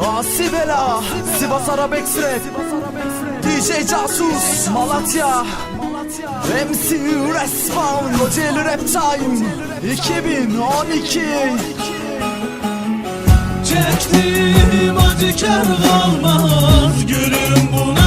Sibela Sivas Arabex Rap DJ Casus Malatya MC Respawn Kocaeli Rap Time 2012 Çektiğim acı kar kalmaz Gülüm buna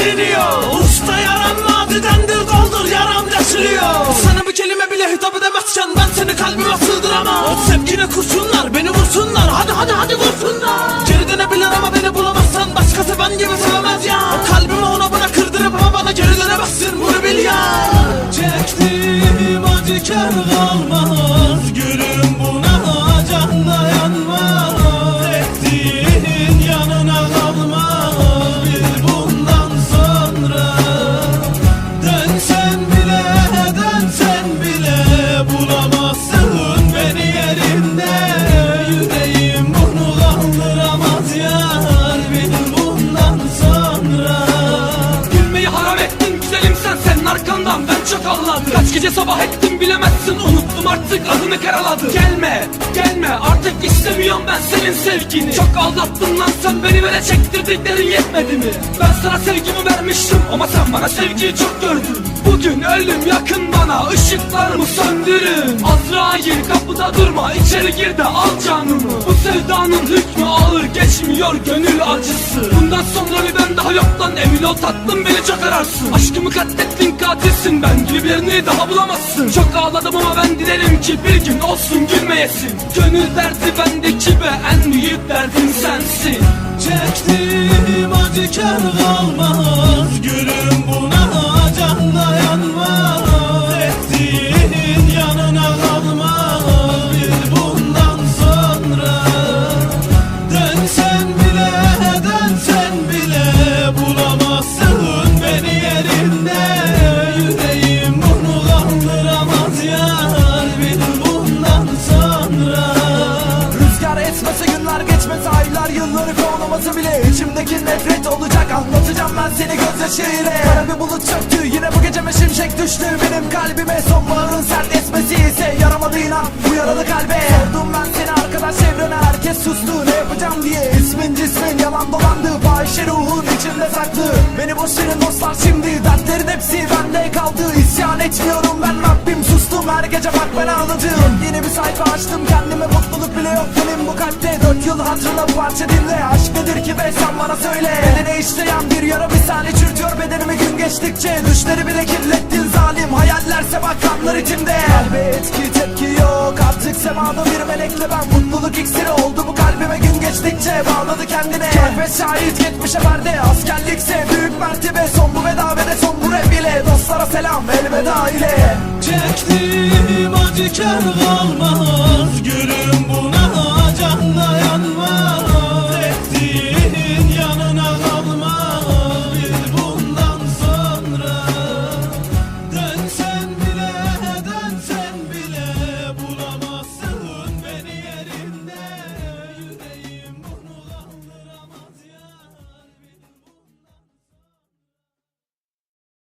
biliniyor Usta yaram madidendir doldur yaram deşiliyor Sana bir kelime bile hitap edemezken ben seni kalbime sığdıramam. O sevgine kurşunlar beni vursunlar. Hadi hadi hadi vursunlar. Geri dönebilir ama beni bulamazsan başkası ben gibi sevemez ya. O kalbimi ona buna kırdırıp ama bana geri dönemezsin. Bunu bil ya. Çektiğim acı kar kalmaz Gülüm ağladım Kaç gece sabah ettim bilemezsin. Unuttum artık adını karaladım Gelme gelme. Artık istemiyorum ben senin sevgini. Çok aldattın lan sen. Beni böyle çektirdiklerin yetmedi mi? Ben sana sevgimi vermiştim ama sen bana sevgiyi çok gördün Bugün ölüm yakın bana ışıklarımı söndürün? Azrail kapıda durma içeri gir de al canımı. Bu sevdanın hükmü ağır geçmiyor gönül acısı. Bundan sonra bir ben daha yok lan emin ol tatlım beni çok ararsın. Aşkımı katlettin katilsin ben gibi birini daha bulamazsın. Çok ağladım ama ben dilerim ki bir gün olsun gülmeyesin. Gönül derdi bendeki be en büyük derdim sensin. Çektiğim acı kar kalmaz kovalaması bile içimdeki nefret olacak. Anlatacağım ben seni gözyaşıyla. Kara bir bulut çöktü yine bu geceme şimşek düştü? Benim kalbime sonbaharın sert esmesi ise yaramadı inan. Bu yaralı kalbe. Sordum ben seni arkadaş çevrene herkes sustu. Ne yapacağım diye ismin cismin yalan dolandı. Fahişe ruhun içinde saklı. Beni boş verin dostlar şimdi dertlerin hepsi bende kaldı. İsyan etmiyorum ben Rabbim sustum. Her gece bak ben ağladım. Yeni bir sayfa açtım kendime mutluluk bile yok bu kalpte Dört yıl hatırla bu parça dinle. Aşk nedir ki be sen bana söyle. Bedene işleyen bir yara misali çürütüyor bedenimi. Gün geçtikçe Düşleri bile kirlettin zalim. Hayallerse bak içimde. Kalbe etki tepki yok. Artık semada bir melekle ben Mutluluk iksiri oldu. Bu kalbime gün geçtikçe Bağladı kendine. Körpe şahit geçmişe verdi Askerlikse büyük mertebe. Son bu veda ve de son bu rap ile Dostlara selam elveda ile. Çektiğim acı kar kalmaz Gülüm